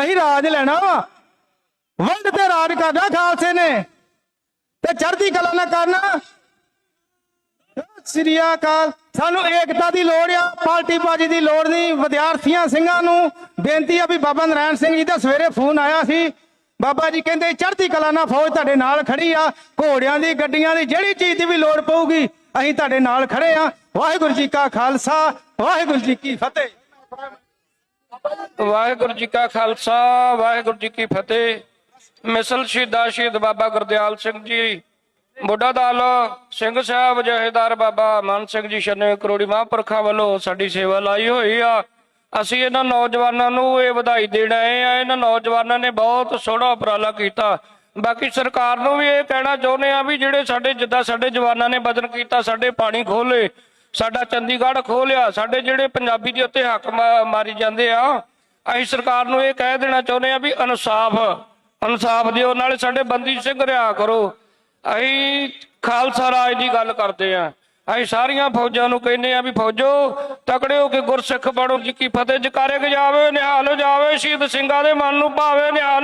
ਅਸੀਂ ਰਾਜ ਲੈਣਾ ਵਾ। ਵੰਡ ਤੇ ਰਾਜ ਕਰਨਾ, ਖਾਲਸੇ ਨੇ। ਤੇ ਚੜ੍ਹਦੀ ਕਲਾ ਨਾ ਕਰਨਾ। ਸ੍ਰੀ ਅਕਾਲ। ਸਾਨੂੰ ਏਕਤਾ ਦੀ ਲੋੜ ਆ, ਪਾਰਟੀ ਬਾਜੀ ਦੀ ਲੋੜ ਨਹੀਂ। ਵਿਦਿਆਰਥੀਆਂ, ਸਿੰਘਾਂ ਨੂੰ ਬੇਨਤੀ ਆ ਵੀ ਬਾਬਾ ਨਰਾਇਣ ਸਿੰਘ ਜੀ ਦਾ ਸਵੇਰੇ ਫੋਨ ਆਇਆ ਸੀ। ਬਾਬਾ ਜੀ ਕਹਿੰਦੇ, ਚੜ੍ਹਦੀ ਕਲਾ ਨਾਲ ਫੌਜ ਤੁਹਾਡੇ ਨਾਲ ਖੜੀ ਆ। ਘੋੜਿਆਂ ਦੀ, ਗੱਡੀਆਂ ਦੀ, ਜਿਹੜੀ ਚੀਜ਼ ਦੀ ਵੀ ਲੋੜ ਪਊਗੀ, ਅਸੀਂ ਤੁਹਾਡੇ ਨਾਲ ਖੜੇ ਆ। ਵਾਹਿਗੁਰੂ ਜੀ ਕਾ ਖਾਲਸਾ, ਵਾਹਿਗੁਰੂ ਜੀ ਕੀ ਫਤਿਹ। ਵਾਹਿਗੁਰੂ ਜੀ ਕਾ ਖਾਲਸਾ, ਵਾਹਿਗੁਰੂ ਜੀ ਕੀ ਫਤਿਹ। ਮਿਸਲ ਸ਼ਹੀਦਾ ਸ਼ਹੀਦ ਬਾਬਾ ਗੁਰਦਿਆਲ ਸਿੰਘ ਜੀ, ਬੁੱਢਾ ਦਾਲ, ਸਿੰਘ ਸਾਹਿਬ ਜਹੇਦਾਰ ਬਾਬਾ ਮਨ ਸਿੰਘ ਜੀ 96 ਕਰੋੜੀ ਮਹਾਂਪੁਰਖਾਂ ਵੱਲੋਂ ਸਾਡੀ ਸੇਵਾ ਲਾਈ ਹੋਈ ਆ। ਅਸੀਂ ਇਹਨਾਂ ਨੌਜਵਾਨਾਂ ਨੂੰ ਇਹ ਵਧਾਈ ਦੇਣ ਆਏ ਆ। ਇਹਨਾਂ ਨੌਜਵਾਨਾਂ ਨੇ ਬਹੁਤ ਸੋਹਣਾ ਉਪਰਾਲਾ ਕੀਤਾ। ਬਾਕੀ ਸਰਕਾਰ ਨੂੰ ਵੀ ਇਹ ਕਹਿਣਾ ਚਾਹੁੰਦੇ ਆ ਵੀ ਜਿਹੜੇ ਸਾਡੇ, ਜਿੱਦਾਂ ਸਾਡੇ ਜਵਾਨਾਂ ਨੇ ਬਦਨ ਕੀਤਾ, ਸਾਡੇ ਪਾਣੀ ਖੋਲੇ ਸਾਡਾ ਚੰਡੀਗੜ੍ਹ ਖੋਲਿਆ ਸਾਡੇ ਜਿਹੜੇ ਪੰਜਾਬੀ ਦੇ ਉੱਤੇ ਹੱਕ ਮਾ- ਮਾਰੀ ਜਾਂਦੇ ਆ ਅਸੀਂ ਸਰਕਾਰ ਨੂੰ ਇਹ ਕਹਿ ਦੇਣਾ ਚਾਹੁੰਦੇ ਆ ਵੀ ਇਨਸਾਫ ਇਨਸਾਫ ਦਿਓ, ਨਾਲੇ ਸਾਡੇ ਬੰਦੀ ਸਿੰਘ ਰਿਹਾ ਕਰੋ। ਅਸੀਂ ਖਾਲਸਾ ਰਾਜ ਦੀ ਗੱਲ ਕਰਦੇ ਆ ਅਸੀਂ ਸਾਰੀਆਂ ਫੌਜਾਂ ਨੂੰ ਕਹਿੰਦੇ ਆ ਵੀ ਫੌਜੋ ਤਕੜੇ ਹੋ ਕੇ ਗੁਰਸਿੱਖ ਬਣੋ ਜੀ ਕੀ ਫਤਿਹ ਜਕਾਰੇ ਜਾਵੇ ਨਿਹਾਲ ਹੋ ਜਾਵੇ, ਸ਼ਹੀਦ ਸਿੰਘਾਂ ਦੇ ਮਨ ਨੂੰ ਭਾਵੇ, ਨਿਹਾਲ